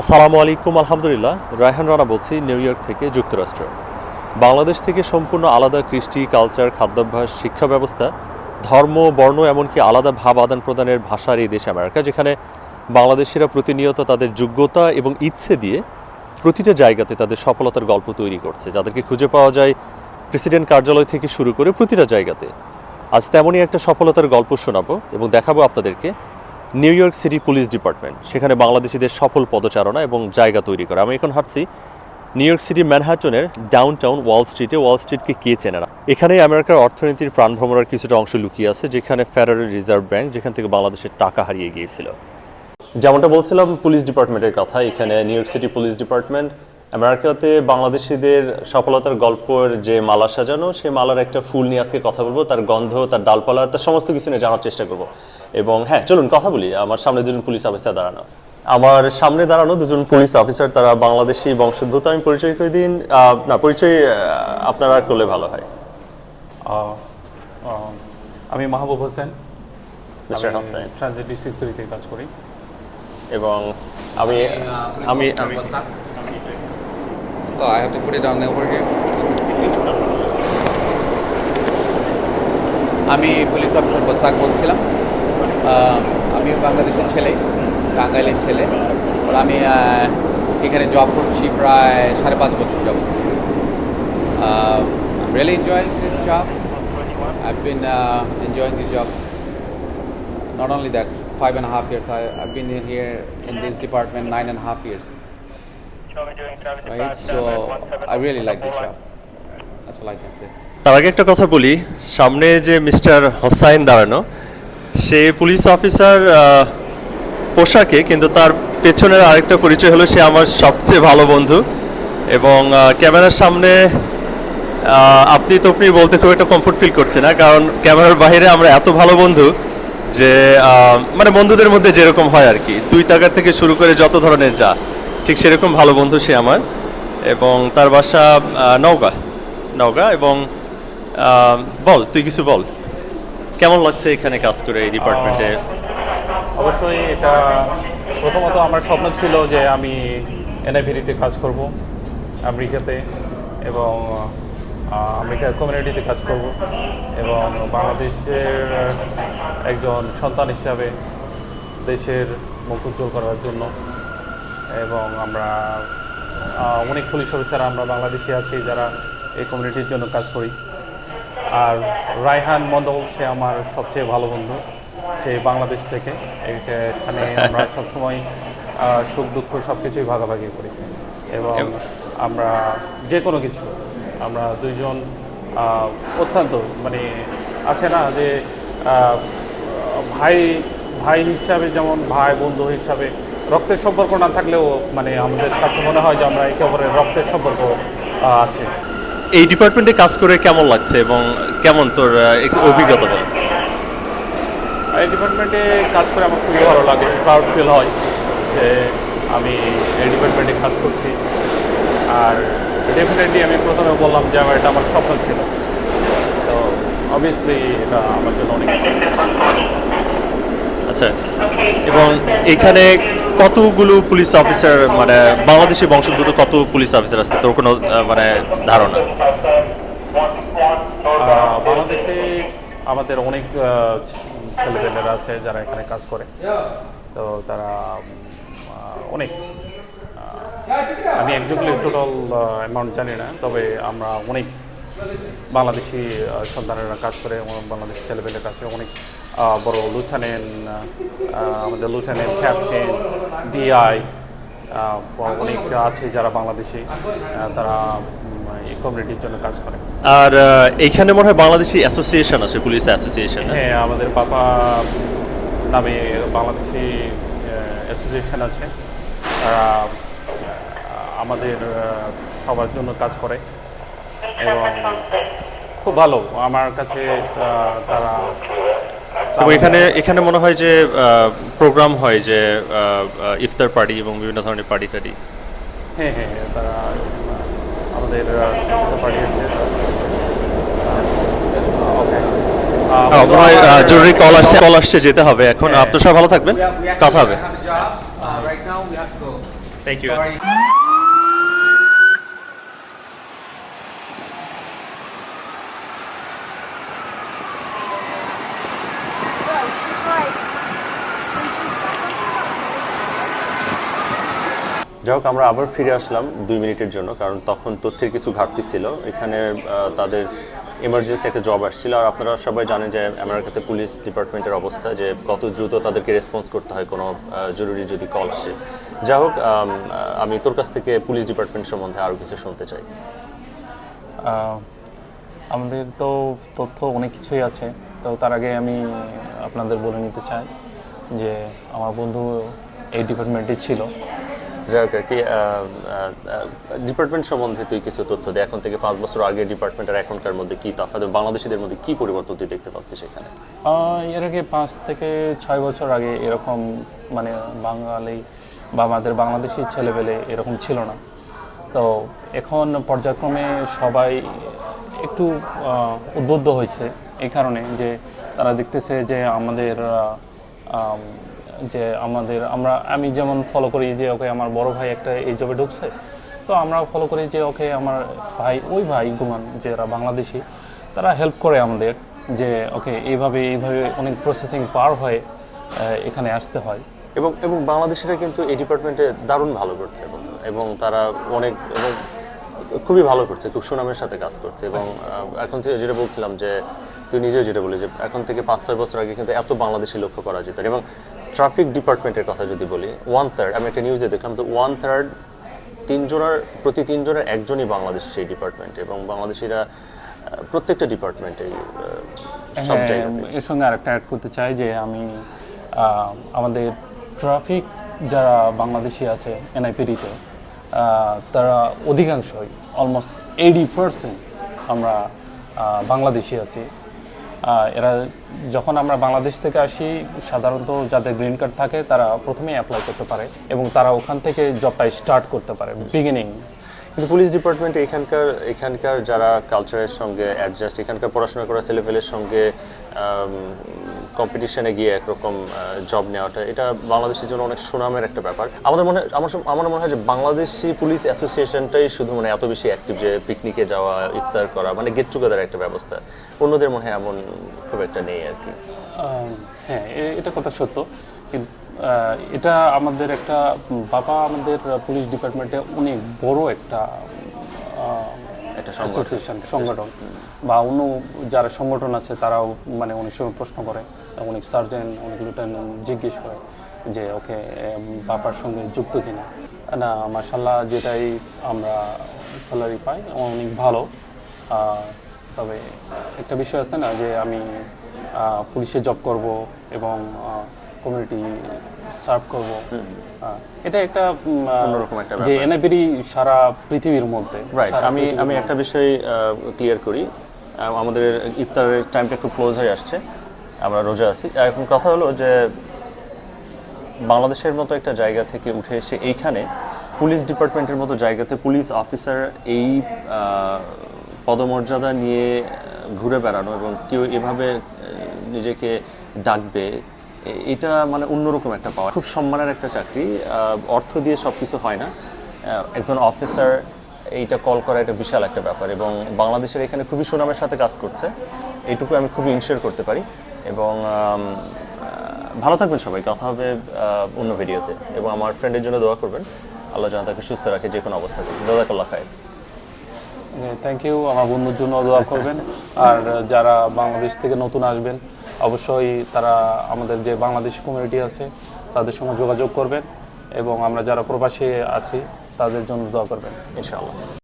আসসালামু আলাইকুম, আলহামদুলিল্লাহ। রায়হান রানা বলছি, নিউ ইয়র্ক থেকে যুক্তরাষ্ট্র। বাংলাদেশ থেকে সম্পূর্ণ আলাদা কৃষ্টি, কালচার, খাদ্যাভ্যাস, শিক্ষা ব্যবস্থা, ধর্ম, বর্ণ, এমনকি আলাদা ভাব আদান প্রদানের ভাষার এই দেশ আমেরিকা, যেখানে বাংলাদেশিরা প্রতিনিয়ত তাদের যোগ্যতা এবং ইচ্ছে দিয়ে প্রতিটা জায়গাতে তাদের সফলতার গল্প তৈরি করছে। যাদেরকে খুঁজে পাওয়া যায়, প্রেসিডেন্ট কার্যালয় থেকে শুরু করে প্রতিটা জায়গাতে। আজ তেমনই একটা সফলতার গল্প শোনাবো এবং দেখাবো আপনাদেরকে New York City police department, সেখানে বাংলাদেশিদের সফল পদচারণা এবং জায়গা তৈরি করা। আমি এখন হাঁটছি নিউ ইয়র্ক সিটি ম্যানহাটনের ডাউন টাউন ওয়াল স্ট্রিটে ওয়াল স্ট্রিটকে কে চেনে না? এখানে আমেরিকার অর্থনীতির প্রাণ ভ্রমণের কিছুটা অংশ লুকিয়ে আছে, যেখানে ফেডারেল রিজার্ভ ব্যাংক যেখান থেকে বাংলাদেশের টাকা হারিয়ে গিয়েছিল। যেমনটা বলছিলাম, পুলিশ ডিপার্টমেন্টের কথা। এখানে New York City police department আমেরিকাতে বাংলাদেশিদের সফলতার গল্পের যে মালা সাজানো সেই মালার একটা ফুল নিয়ে আজকে কথা বলব। তার গন্ধ তার ডালপালা তার সমস্ত কিছু নিয়ে জানার চেষ্টা করব। এবং হ্যাঁ চলুন কথা বলি। আমার সামনে দুজন পুলিশ অফিসার দাঁড়ানো। আমার সামনে দাঁড়ানো দুজন পুলিশ অফিসার তারা বাংলাদেশি বংশোদ্ভূত আমি পরিচয় করে দিন। না পরিচয় আপনারা করলে ভালো হয়। আমি Mahbub Hossain. Mister Hasan. Transit district থ্রিতে কাজ করি। এবং আমি আমি আমি Oh, I have to put it on over here. আমি পুলিশ অফিসার বসাক বলছিলাম আহ, আমি বাংলাদেশের ছেলে টাঙ্গাইলের ছেলে আর আমি এখানে জব করছি প্রায় সাড়ে পাঁচ বছর যাব really enjoying this job I've been uh, enjoying this job. Not only that, five and a half years. I, I've been here in this department nine and a half years. Right? So I really like this job. That's all I can say. তার আগে একটা কথা বলি সামনে যে mister Hossain দাঁড়ানো সে police officer পোশাকে কিন্তু তার পেছনের আরেকটা পরিচয় হলো সে আমার সবচেয়ে ভালো বন্ধু এবং ক্যামেরার সামনে আপনি তো আপনি বলতে খুব একটা কমফোর্ট ফিল করছে না কারণ ক্যামেরার বাইরে আমরা এত ভালো বন্ধু যে মানে বন্ধুদের মধ্যে যেরকম হয় আর কি দুই টাকার থেকে শুরু করে যত ধরনের যা ঠিক সেরকম ভালো বন্ধু সে আমার। এবং তার বাসা নওগাঁ। নওগাঁ এবং বল, তুই কিছু বল। কেমন লাগছে এখানে কাজ করে এই ডিপার্টমেন্টে অবশ্যই এটা প্রথমত আমার স্বপ্ন ছিল যে আমি এনআইভিডিতে কাজ করব আমেরিকাতে এবং আমেরিকার কমিউনিটিতে কাজ করব এবং বাংলাদেশের একজন সন্তান হিসাবে দেশের মুখ উজ্জ্বল করার জন্য এবং আমরা অনেক পুলিশ অফিসার আমরা বাংলাদেশি আছি যারা এই কমিউনিটির জন্য কাজ করি। আর রায়হান মন্ডল সে আমার সবচেয়ে ভালো বন্ধু। সে বাংলাদেশ থেকে। এখানে আমরা সবসময় সুখ দুঃখ সব কিছুই ভাগাভাগি করি। এবং আমরা যে কোনো কিছু আমরা দুইজন অত্যন্ত মানে আছে না যে ভাই ভাই হিসাবে যেমন ভাই বন্ধু হিসাবে রক্তের সম্পর্ক না থাকলেও মানে আমাদের কাছে মনে হয় যে আমরা একে অপরের রক্তের সম্পর্ক আছে। এই ডিপার্টমেন্টে কাজ করে কেমন লাগছে এবং কেমন তোর অভিজ্ঞতা বল এই ডিপার্টমেন্টে কাজ করে আমার খুবই ভালো লাগে প্রাউড ফিল হয় যে আমি এই ডিপার্টমেন্টে কাজ করছি। আর ডেফিনেটলি আমি প্রথমে বললাম যে আমার এটা আমার স্বপ্ন ছিল। তো অবভিয়াসলি এটা আমার জন্য অনেক আচ্ছা এবং এখানে কতগুলো পুলিশ অফিসার মানে বাংলাদেশি বংশোদ্ভূত কত পুলিশ অফিসার আছে? তোর কোনো মানে ধারণা? বাংলাদেশে আমাদের অনেক ছেলেপেলেরা আছে যারা এখানে কাজ করে। তো তারা অনেক আমি একজনগুলি টোটাল অ্যামাউন্ট জানি না, তবে আমরা অনেক বাংলাদেশি সন্তানেরা কাজ করে এবং বাংলাদেশি ছেলেপেলের কাছে অনেক বড় লুথানেন্ট আমাদের লুথানেন্ট ক্যাপ্টেন ডিআই অনেক আছে যারা বাংলাদেশি তারা এই কমিউনিটির জন্য কাজ করে। আর এইখানে মনে হয় বাংলাদেশি অ্যাসোসিয়েশন আছে পুলিশ অ্যাসোসিয়েশন হ্যাঁ? আমাদের পাপা নামে বাংলাদেশি অ্যাসোসিয়েশন আছে। তারা আমাদের সবার জন্য কাজ করে। এবং খুব ভালো আমার কাছে তারা এবং এখানে এখানে মনে হয় যে প্রোগ্রাম হয় যে ইফতার পার্টি এবং বিভিন্ন ধরনের পার্টি টাড়ি হ্যাঁ হ্যাঁ তারা আমাদের পাঠিয়েছে হয় জরুরি কল আসছে কল আসছে যেতে হবে এখন। হ্যাঁ। আপনার সবাই ভালো থাকবেন। কথা হবে। have a job. Uh, right now we have to go. Thank you Sorry. Bro, she's like, when she says যাই হোক, আমরা আবার ফিরে আসলাম দুই মিনিটের জন্য, কারণ তখন তথ্যের কিছু ঘাটতি ছিল। এখানে তাদের এমার্জেন্সি একটা জব আসছিল, আর আপনারা সবাই জানেন যে আমেরিকাতে পুলিশ ডিপার্টমেন্টের অবস্থা, যে কত দ্রুত তাদেরকে রেসপন্স করতে হয় কোনো জরুরি যদি কল আসে। যাই হোক, আমি তোর কাছ থেকে পুলিশ ডিপার্টমেন্ট সম্বন্ধে আরও কিছু শুনতে চাই। আমাদের তো তথ্য অনেক কিছুই আছে, তো তার আগে আমি আপনাদের বলে নিতে চাই যে আমার বন্ধু এই ডিপার্টমেন্টে ছিল। যাই কি ডিপার্টমেন্ট সম্বন্ধে তুই কিছু তথ্য দে। এখন থেকে পাঁচ বছর আগে ডিপার্টমেন্ট আর এখনকার মধ্যে কি তফাৎ বাংলাদেশিদের মধ্যে কি পরিবর্তন তুই দেখতে পাচ্ছিস সেখানে এর আগে পাঁচ থেকে ছয় বছর আগে এরকম মানে বাঙালি বা আমাদের বাংলাদেশি ছেলেপেলে এরকম ছিল না। তো এখন পর্যায়ক্রমে সবাই একটু উদ্বুদ্ধ হয়েছে এই কারণে যে তারা দেখতেছে যে আমাদের যে আমাদের, আমরা, আমি যেমন ফলো করি যে ওকে আমার বড় ভাই একটা এই জবে ঢুকছে, তো আমরা ফলো করি যে ওকে আমার ভাই, ওই ভাই গুমান যারা বাংলাদেশি, তারা হেল্প করে আমাদের যে ওকে এইভাবে এইভাবে অনেক প্রসেসিং পার হয়ে এখানে আসতে হয়। এবং এবং বাংলাদেশিরা কিন্তু এই ডিপার্টমেন্টে দারুণ ভালো করছে এবং এবং তারা অনেক, এবং খুবই ভালো করছে, খুব সুনামের সাথে কাজ করছে। এবং এখন যেটা বলছিলাম যে, তুই নিজেও যেটা বলি যে, এখন থেকে পাঁচ, ছয় বছর আগে কিন্তু এত বাংলাদেশি লক্ষ্য করা যেত। এবং ট্রাফিক ডিপার্টমেন্টের কথা যদি বলি ওয়ান থার্ড আমি একটা নিউজে দেখলাম তো ওয়ান থার্ড তিনজনের প্রতি তিনজনের একজনই বাংলাদেশি সেই ডিপার্টমেন্টে এবং বাংলাদেশিরা প্রত্যেকটা ডিপার্টমেন্টে সব হ্যাঁ, এর সঙ্গে আরেকটা অ্যাড করতে চাই যে আমি আমাদের ট্রাফিক যারা বাংলাদেশি আছে এনআইপিডিতে তারা অধিকাংশই অলমোস্ট এইটি পার্সেন্ট আমরা বাংলাদেশি আছি। এরা যখন আমরা বাংলাদেশ থেকে আসি, সাধারণত যাদের গ্রিন কার্ড থাকে, তারা প্রথমেই অ্যাপ্লাই করতে পারে এবং তারা ওখান থেকে জবটা স্টার্ট করতে পারে বিগিনিং কিন্তু পুলিশ ডিপার্টমেন্ট এখানকার এখানকার যারা কালচারের সঙ্গে অ্যাডজাস্ট এখানকার পড়াশোনা করা ছেলেপেলের সঙ্গে কম্পিটিশনে গিয়ে একরকম জব নেওয়াটা, এটা বাংলাদেশের জন্য অনেক সুনামের একটা ব্যাপার। আমাদের মনে, আমার আমার মনে হয় যে বাংলাদেশি পুলিশ অ্যাসোসিয়েশনটাই শুধু মানে এত বেশি অ্যাক্টিভ যে পিকনিকে যাওয়া, ইফতার করা মানে গেট টুগেদার একটা ব্যবস্থা। অন্যদের মনে হয় এমন খুব একটা নেই আর কি। হ্যাঁ এটা কথা সত্য। কিন্তু এটা আমাদের একটা বাবা আমাদের পুলিশ ডিপার্টমেন্টে অনেক বড় একটা। অ্যাসোসিয়েশন সংগঠন বা অন্য যারা সংগঠন আছে তারাও মানে অনেক সময় প্রশ্ন করে অনেক সার্জেন অনেক লিউটেন্যান্ট জিজ্ঞেস করে যে ওকে বাবার সঙ্গে যুক্ত কিনা? না মার্শাল্লাহ যেটাই আমরা স্যালারি পাই অনেক ভালো। তবে একটা বিষয় আছে না যে আমি পুলিশে জব করব এবং কমিউনিটি সার্ভ করব। এটা একটা অন্যরকম একটা যে। এনআইপিডি সারা পৃথিবীর মধ্যে রাইট আমি আমি একটা বিষয় ক্লিয়ার করি। আমাদের ইফতারের টাইমটা খুব ক্লোজ হয়ে আসছে। আমরা রোজা আছি। এখন কথা হলো যে বাংলাদেশের মতো একটা জায়গা থেকে উঠে এসে এইখানে পুলিশ ডিপার্টমেন্টের মতো জায়গাতে পুলিশ অফিসার এই পদমর্যাদা নিয়ে ঘুরে বেড়ানো এবং কেউ এভাবে নিজেকে ডাকবে এটা মানে অন্যরকম একটা পাওয়া খুব সম্মানের একটা চাকরি। অর্থ দিয়ে সব কিছু হয় না। একজন অফিসার এইটা কল করা এটা বিশাল একটা ব্যাপার এবং বাংলাদেশের এখানে খুবই সুনামের সাথে কাজ করছে। এইটুকু আমি খুবই ইনশিওর করতে পারি এবং ভালো থাকবেন সবাই। কথা হবে অন্য ভিডিওতে এবং আমার ফ্রেন্ডের জন্য দোয়া করবেন। আল্লাহ যেন তাকে সুস্থ রাখে যে কোনো অবস্থাতে জাজাকাল্লাহ খায় থ্যাংক ইউ আমার বন্ধুর জন্য দোয়া করবেন। আর যারা বাংলাদেশ থেকে নতুন আসবেন অবশ্যই তারা আমাদের যে বাংলাদেশি কমিউনিটি আছে, তাদের সঙ্গে যোগাযোগ করবেন এবং আমরা যারা প্রবাসী আছি, তাদের জন্য দোয়া করবেন, ইনশাআল্লাহ।